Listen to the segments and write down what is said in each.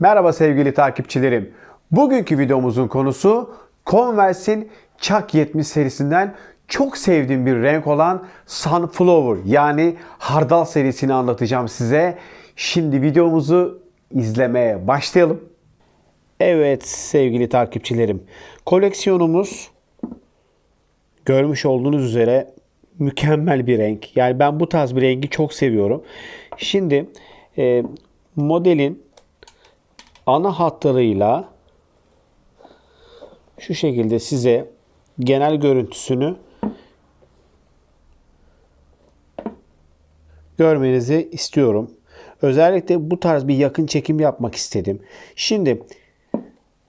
Merhaba sevgili takipçilerim. Bugünkü videomuzun konusu Converse'in Chuck 70 serisinden çok sevdiğim bir renk olan Sunflower yani hardal serisini anlatacağım size. Şimdi videomuzu izlemeye başlayalım. Evet sevgili takipçilerim. Koleksiyonumuz görmüş olduğunuz üzere mükemmel bir renk. Yani ben bu tarz bir rengi çok seviyorum. Şimdi e, modelin ana hatlarıyla şu şekilde size genel görüntüsünü görmenizi istiyorum. Özellikle bu tarz bir yakın çekim yapmak istedim. Şimdi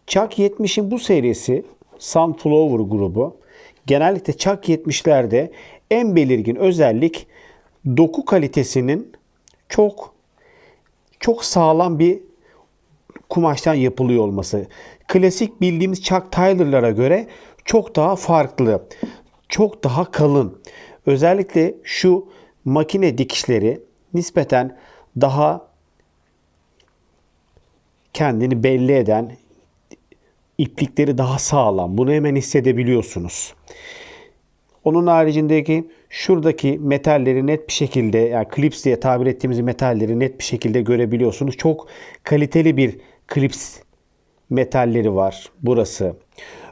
Chuck 70'in bu serisi Sunflower grubu genellikle Chuck 70'lerde en belirgin özellik doku kalitesinin çok çok sağlam bir kumaştan yapılıyor olması. Klasik bildiğimiz Chuck Taylor'lara göre çok daha farklı. Çok daha kalın. Özellikle şu makine dikişleri nispeten daha kendini belli eden iplikleri daha sağlam. Bunu hemen hissedebiliyorsunuz. Onun haricindeki şuradaki metalleri net bir şekilde yani klips diye tabir ettiğimiz metalleri net bir şekilde görebiliyorsunuz. Çok kaliteli bir klips metalleri var burası.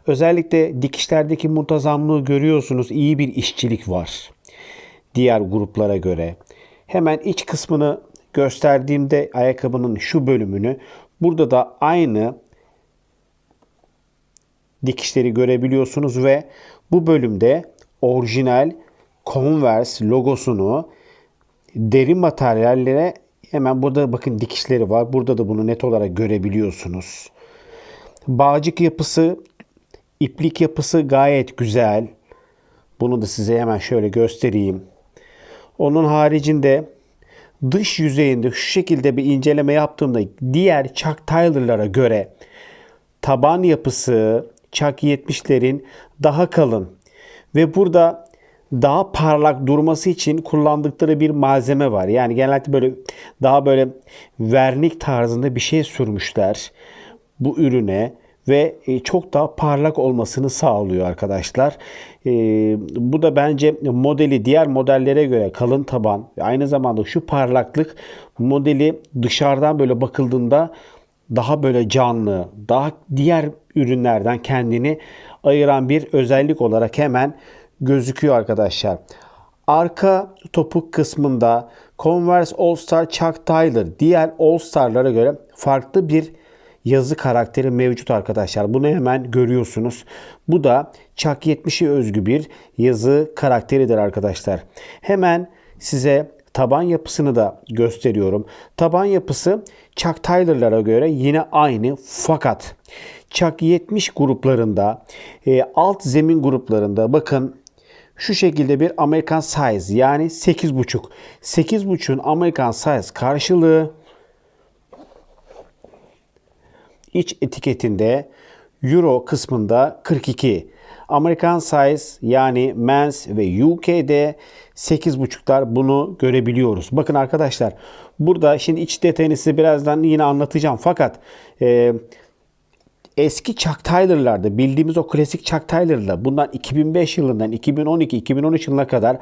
Özellikle dikişlerdeki muntazamlığı görüyorsunuz. İyi bir işçilik var. Diğer gruplara göre. Hemen iç kısmını gösterdiğimde ayakkabının şu bölümünü burada da aynı dikişleri görebiliyorsunuz ve bu bölümde orijinal Converse logosunu deri materyallere hemen burada bakın dikişleri var. Burada da bunu net olarak görebiliyorsunuz. Bağcık yapısı, iplik yapısı gayet güzel. Bunu da size hemen şöyle göstereyim. Onun haricinde dış yüzeyinde şu şekilde bir inceleme yaptığımda diğer Chuck Taylor'lara göre taban yapısı Chuck 70'lerin daha kalın ve burada daha parlak durması için kullandıkları bir malzeme var. Yani genellikle böyle daha böyle vernik tarzında bir şey sürmüşler bu ürüne ve e, çok daha parlak olmasını sağlıyor arkadaşlar. E, bu da bence modeli diğer modellere göre kalın taban ve aynı zamanda şu parlaklık modeli dışarıdan böyle bakıldığında daha böyle canlı, daha diğer ürünlerden kendini ayıran bir özellik olarak hemen gözüküyor arkadaşlar. Arka topuk kısmında Converse All Star Chuck Taylor diğer All Star'lara göre farklı bir yazı karakteri mevcut arkadaşlar. Bunu hemen görüyorsunuz. Bu da Chuck 70'e özgü bir yazı karakteridir arkadaşlar. Hemen size taban yapısını da gösteriyorum. Taban yapısı Chuck Taylor'lara göre yine aynı fakat Chuck 70 gruplarında e, alt zemin gruplarında bakın şu şekilde bir American size yani 8.5. 8.5'un American size karşılığı iç etiketinde Euro kısmında 42. American size yani men's ve UK'de 8.5'lar bunu görebiliyoruz. Bakın arkadaşlar burada şimdi iç detayını size birazdan yine anlatacağım. Fakat e, eski Chuck Taylor'larda bildiğimiz o klasik Chuck Taylor'la bundan 2005 yılından 2012-2013 yılına kadar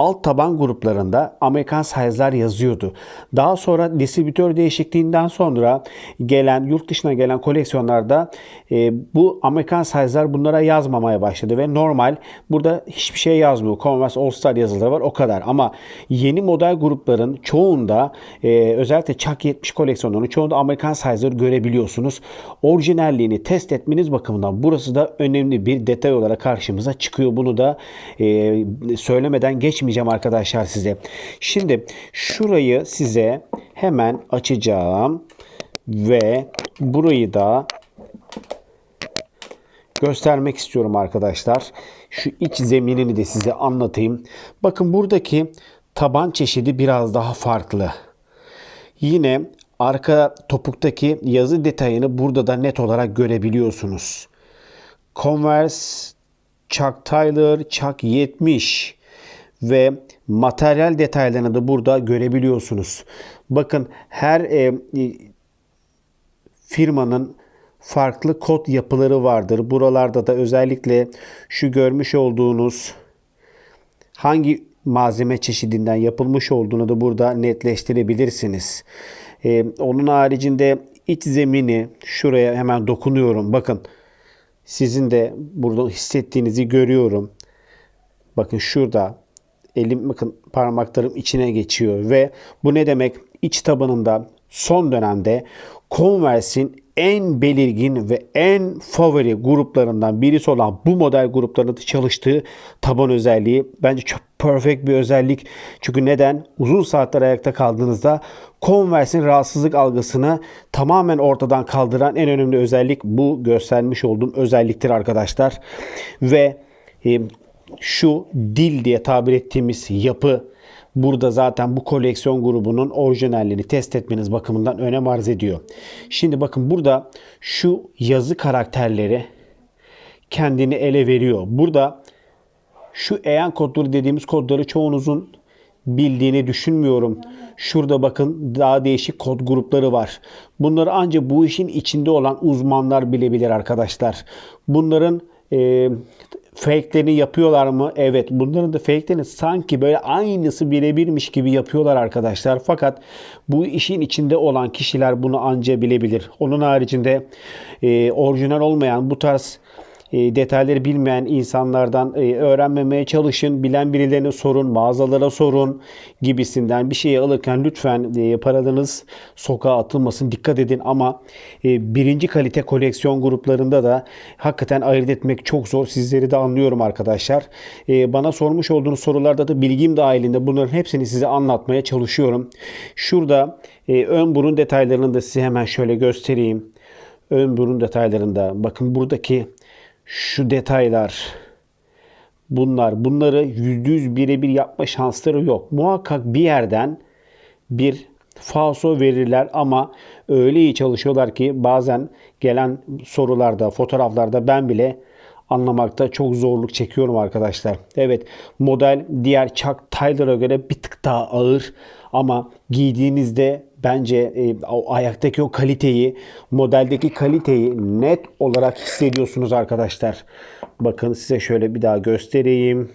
alt taban gruplarında Amerikan size'lar yazıyordu. Daha sonra distribütör değişikliğinden sonra gelen yurt dışına gelen koleksiyonlarda e, bu Amerikan size'lar bunlara yazmamaya başladı ve normal burada hiçbir şey yazmıyor. Converse All Star yazıları var o kadar ama yeni model grupların çoğunda e, özellikle Chuck 70 koleksiyonlarının çoğunda Amerikan size'ları görebiliyorsunuz. Orijinalliğini test etmeniz bakımından burası da önemli bir detay olarak karşımıza çıkıyor. Bunu da e, söylemeden geçmeyeceğim arkadaşlar size. Şimdi şurayı size hemen açacağım ve burayı da göstermek istiyorum arkadaşlar. Şu iç zeminini de size anlatayım. Bakın buradaki taban çeşidi biraz daha farklı. Yine arka topuktaki yazı detayını burada da net olarak görebiliyorsunuz. Converse Chuck Taylor Chuck 70 ve materyal detaylarını da burada görebiliyorsunuz. Bakın her e, firmanın farklı kod yapıları vardır. Buralarda da özellikle şu görmüş olduğunuz hangi malzeme çeşidinden yapılmış olduğunu da burada netleştirebilirsiniz. Ee, onun haricinde iç zemini şuraya hemen dokunuyorum. Bakın sizin de burada hissettiğinizi görüyorum. Bakın şurada elim bakın parmaklarım içine geçiyor ve bu ne demek? İç tabanında son dönemde Converse'in en belirgin ve en favori gruplarından birisi olan bu model gruplarında çalıştığı taban özelliği bence çok perfect bir özellik. Çünkü neden? Uzun saatler ayakta kaldığınızda Converse'in rahatsızlık algısını tamamen ortadan kaldıran en önemli özellik bu göstermiş olduğum özelliktir arkadaşlar. Ve e, şu dil diye tabir ettiğimiz yapı burada zaten bu koleksiyon grubunun orijinalliğini test etmeniz bakımından önem arz ediyor. Şimdi bakın burada şu yazı karakterleri kendini ele veriyor. Burada şu EAN kodları dediğimiz kodları çoğunuzun bildiğini düşünmüyorum. Şurada bakın daha değişik kod grupları var. Bunları ancak bu işin içinde olan uzmanlar bilebilir arkadaşlar. Bunların e, fake'lerini yapıyorlar mı? Evet. Bunların da fake'lerini sanki böyle aynısı birebirmiş gibi yapıyorlar arkadaşlar. Fakat bu işin içinde olan kişiler bunu anca bilebilir. Onun haricinde e, orijinal olmayan bu tarz e, detayları bilmeyen insanlardan e, öğrenmemeye çalışın. Bilen birilerine sorun, mağazalara sorun gibisinden bir şeyi alırken lütfen e, paralarınız sokağa atılmasın. Dikkat edin ama birinci kalite koleksiyon gruplarında da hakikaten ayırt etmek çok zor. Sizleri de anlıyorum arkadaşlar. Bana sormuş olduğunuz sorularda da bilgim dahilinde bunların hepsini size anlatmaya çalışıyorum. Şurada ön burun detaylarını da size hemen şöyle göstereyim. Ön burun detaylarında bakın buradaki şu detaylar bunlar bunları yüzde yüz birebir yapma şansları yok. Muhakkak bir yerden bir falso verirler ama öyle iyi çalışıyorlar ki bazen gelen sorularda, fotoğraflarda ben bile anlamakta çok zorluk çekiyorum arkadaşlar. Evet model diğer Chuck Taylor'a göre bir tık daha ağır ama giydiğinizde bence e, o ayaktaki o kaliteyi, modeldeki kaliteyi net olarak hissediyorsunuz arkadaşlar. Bakın size şöyle bir daha göstereyim.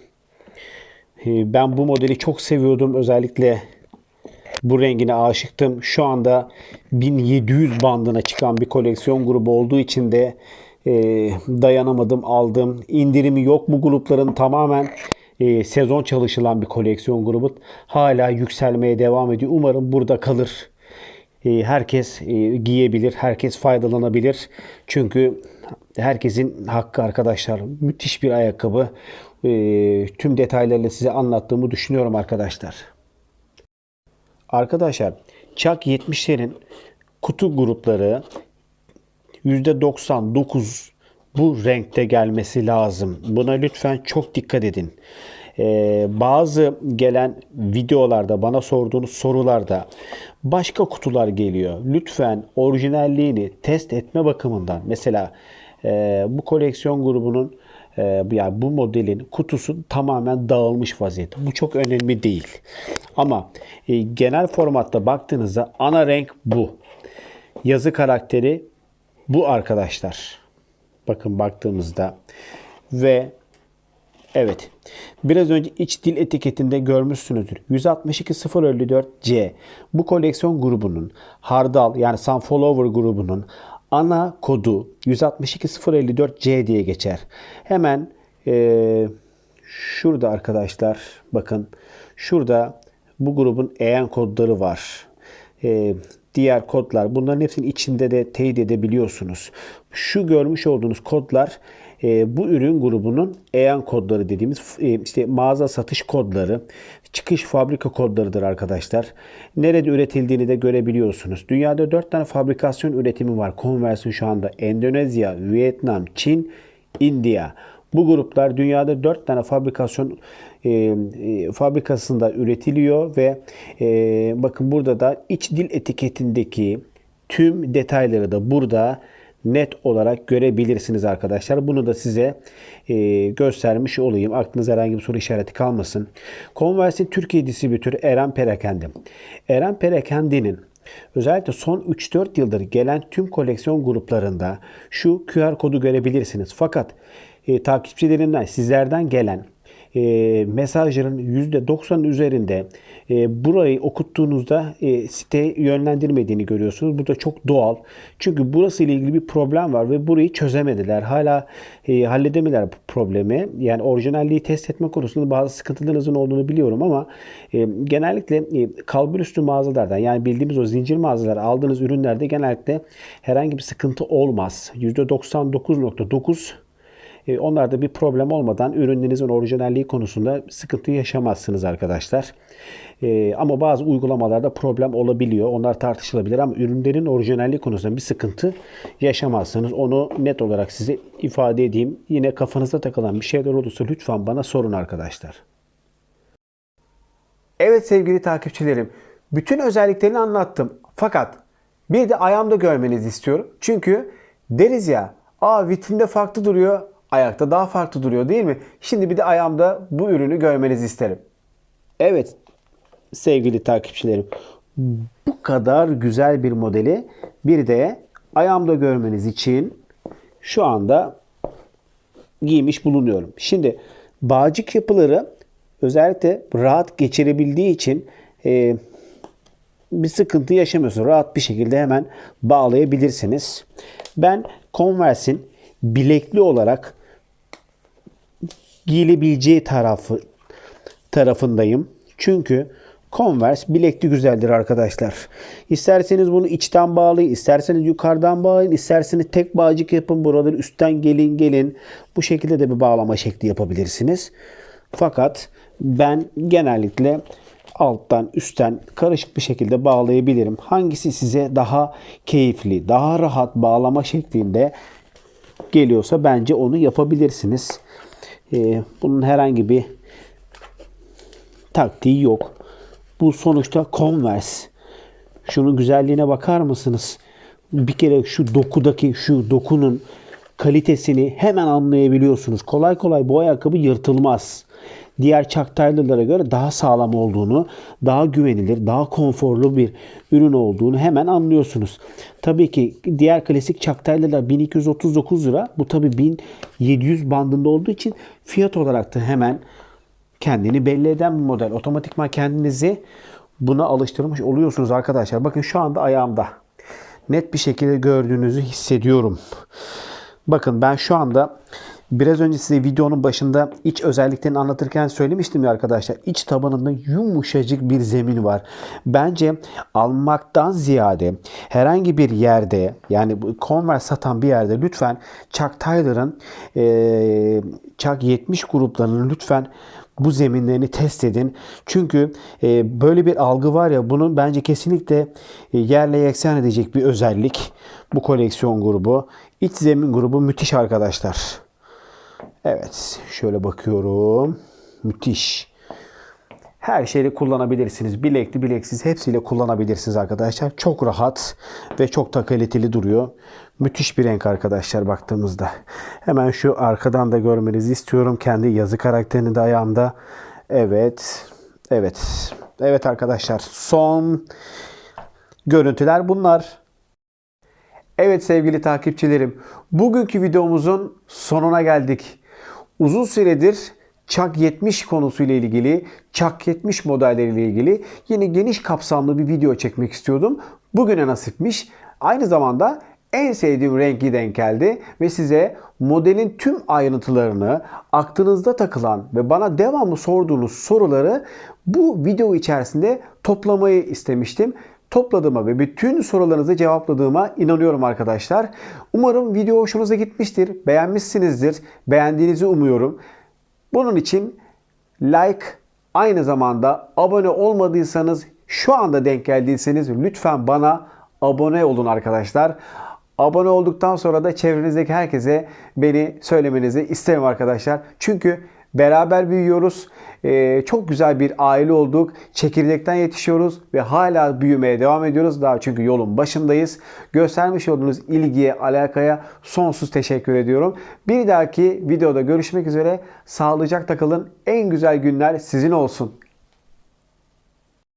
E, ben bu modeli çok seviyordum. Özellikle bu rengine aşıktım. Şu anda 1700 bandına çıkan bir koleksiyon grubu olduğu için de e, dayanamadım aldım. İndirimi yok bu grupların tamamen e, sezon çalışılan bir koleksiyon grubu. Hala yükselmeye devam ediyor. Umarım burada kalır. E, herkes e, giyebilir, herkes faydalanabilir. Çünkü herkesin hakkı arkadaşlar. Müthiş bir ayakkabı. E, tüm detaylarıyla size anlattığımı düşünüyorum arkadaşlar. Arkadaşlar Chuck 70'lerin kutu grupları %99 bu renkte gelmesi lazım. Buna lütfen çok dikkat edin. Ee, bazı gelen videolarda bana sorduğunuz sorularda başka kutular geliyor. Lütfen orijinalliğini test etme bakımından mesela e, bu koleksiyon grubunun e, yani bu modelin kutusu tamamen dağılmış vaziyette. Bu çok önemli değil. Ama e, genel formatta baktığınızda ana renk bu. Yazı karakteri bu arkadaşlar. Bakın baktığımızda ve evet biraz önce iç dil etiketinde görmüşsünüzdür. 162.054C bu koleksiyon grubunun Hardal yani Sunflower grubunun ana kodu 162.054C diye geçer. Hemen e, şurada arkadaşlar bakın şurada bu grubun EN kodları var. E, diğer kodlar bunların hepsinin içinde de teyit edebiliyorsunuz. Şu görmüş olduğunuz kodlar e, bu ürün grubunun EAN kodları dediğimiz e, işte mağaza satış kodları, çıkış fabrika kodlarıdır arkadaşlar. Nerede üretildiğini de görebiliyorsunuz. Dünyada 4 tane fabrikasyon üretimi var. Converse'in şu anda Endonezya, Vietnam, Çin, India. Bu gruplar dünyada 4 tane fabrikasyon e, e, fabrikasında üretiliyor ve e, bakın burada da iç dil etiketindeki tüm detayları da burada net olarak görebilirsiniz arkadaşlar. Bunu da size e, göstermiş olayım. Aklınıza herhangi bir soru işareti kalmasın. Converse'in Türkiye distribütörü Eren Perakende. Eren Perakende'nin Özellikle son 3-4 yıldır gelen tüm koleksiyon gruplarında şu QR kodu görebilirsiniz. Fakat e, takipçilerinden, sizlerden gelen e, mesajların %90'ın üzerinde e, burayı okuttuğunuzda e, site yönlendirmediğini görüyorsunuz. Bu da çok doğal. Çünkü burası ile ilgili bir problem var ve burayı çözemediler. Hala e, halledemediler bu problemi. Yani orijinalliği test etme konusunda bazı sıkıntılarınızın olduğunu biliyorum ama e, genellikle e, kalbur üstü mağazalardan yani bildiğimiz o zincir mağazalar aldığınız ürünlerde genellikle herhangi bir sıkıntı olmaz. %99.9 e, Onlarda bir problem olmadan ürünlerinizin orijinalliği konusunda sıkıntı yaşamazsınız arkadaşlar. E, ama bazı uygulamalarda problem olabiliyor. Onlar tartışılabilir ama ürünlerin orijinalliği konusunda bir sıkıntı yaşamazsınız. Onu net olarak size ifade edeyim. Yine kafanıza takılan bir şeyler olursa lütfen bana sorun arkadaşlar. Evet sevgili takipçilerim. Bütün özelliklerini anlattım. Fakat bir de ayağımda görmenizi istiyorum. Çünkü deriz ya, aa vitrinde farklı duruyor, ayakta daha farklı duruyor değil mi? Şimdi bir de ayağımda bu ürünü görmenizi isterim. Evet sevgili takipçilerim. Bu kadar güzel bir modeli bir de ayağımda görmeniz için şu anda giymiş bulunuyorum. Şimdi bağcık yapıları özellikle rahat geçirebildiği için e, bir sıkıntı yaşamıyorsunuz. Rahat bir şekilde hemen bağlayabilirsiniz. Ben Converse'in bilekli olarak giyilebileceği tarafı tarafındayım. Çünkü Converse bilekli güzeldir arkadaşlar. İsterseniz bunu içten bağlayın, isterseniz yukarıdan bağlayın, isterseniz tek bağcık yapın. Buraları üstten gelin gelin. Bu şekilde de bir bağlama şekli yapabilirsiniz. Fakat ben genellikle alttan üstten karışık bir şekilde bağlayabilirim. Hangisi size daha keyifli, daha rahat bağlama şeklinde geliyorsa bence onu yapabilirsiniz. Ee, bunun herhangi bir taktiği yok. Bu sonuçta Converse. Şunun güzelliğine bakar mısınız? Bir kere şu dokudaki şu dokunun kalitesini hemen anlayabiliyorsunuz. Kolay kolay bu ayakkabı yırtılmaz. Diğer Chuck Taylor'lara göre daha sağlam olduğunu, daha güvenilir, daha konforlu bir ürün olduğunu hemen anlıyorsunuz. Tabii ki diğer klasik Chuck Taylor'lar 1239 lira. Bu tabii 1700 bandında olduğu için fiyat olarak da hemen kendini belli eden bir model. Otomatikman kendinizi buna alıştırmış oluyorsunuz arkadaşlar. Bakın şu anda ayağımda. Net bir şekilde gördüğünüzü hissediyorum. Bakın ben şu anda biraz önce size videonun başında iç özelliklerini anlatırken söylemiştim ya arkadaşlar. İç tabanında yumuşacık bir zemin var. Bence almaktan ziyade herhangi bir yerde yani Converse satan bir yerde lütfen Chuck Taylor'ın e, Chuck 70 gruplarının lütfen bu zeminlerini test edin. Çünkü e, böyle bir algı var ya bunun bence kesinlikle e, yerle yeksan edecek bir özellik bu koleksiyon grubu. İç zemin grubu müthiş arkadaşlar. Evet şöyle bakıyorum. Müthiş. Her şeyle kullanabilirsiniz. Bilekli, bileksiz hepsiyle kullanabilirsiniz arkadaşlar. Çok rahat ve çok da kaliteli duruyor. Müthiş bir renk arkadaşlar baktığımızda. Hemen şu arkadan da görmenizi istiyorum. Kendi yazı karakterini de ayağımda. Evet. Evet. Evet arkadaşlar. Son görüntüler bunlar. Evet sevgili takipçilerim. Bugünkü videomuzun sonuna geldik. Uzun süredir Çak 70 konusuyla ilgili, Çak 70 modelleriyle ilgili yeni geniş kapsamlı bir video çekmek istiyordum. Bugüne nasipmiş. Aynı zamanda en sevdiğim rengi denk geldi ve size modelin tüm ayrıntılarını, aklınızda takılan ve bana devamlı sorduğunuz soruları bu video içerisinde toplamayı istemiştim topladığıma ve bütün sorularınızı cevapladığıma inanıyorum arkadaşlar. Umarım video hoşunuza gitmiştir. Beğenmişsinizdir. Beğendiğinizi umuyorum. Bunun için like aynı zamanda abone olmadıysanız şu anda denk geldiyseniz lütfen bana abone olun arkadaşlar. Abone olduktan sonra da çevrenizdeki herkese beni söylemenizi isterim arkadaşlar. Çünkü beraber büyüyoruz. Ee, çok güzel bir aile olduk. Çekirdekten yetişiyoruz ve hala büyümeye devam ediyoruz. Daha çünkü yolun başındayız. Göstermiş olduğunuz ilgiye, alakaya sonsuz teşekkür ediyorum. Bir dahaki videoda görüşmek üzere. Sağlıcakla kalın. En güzel günler sizin olsun.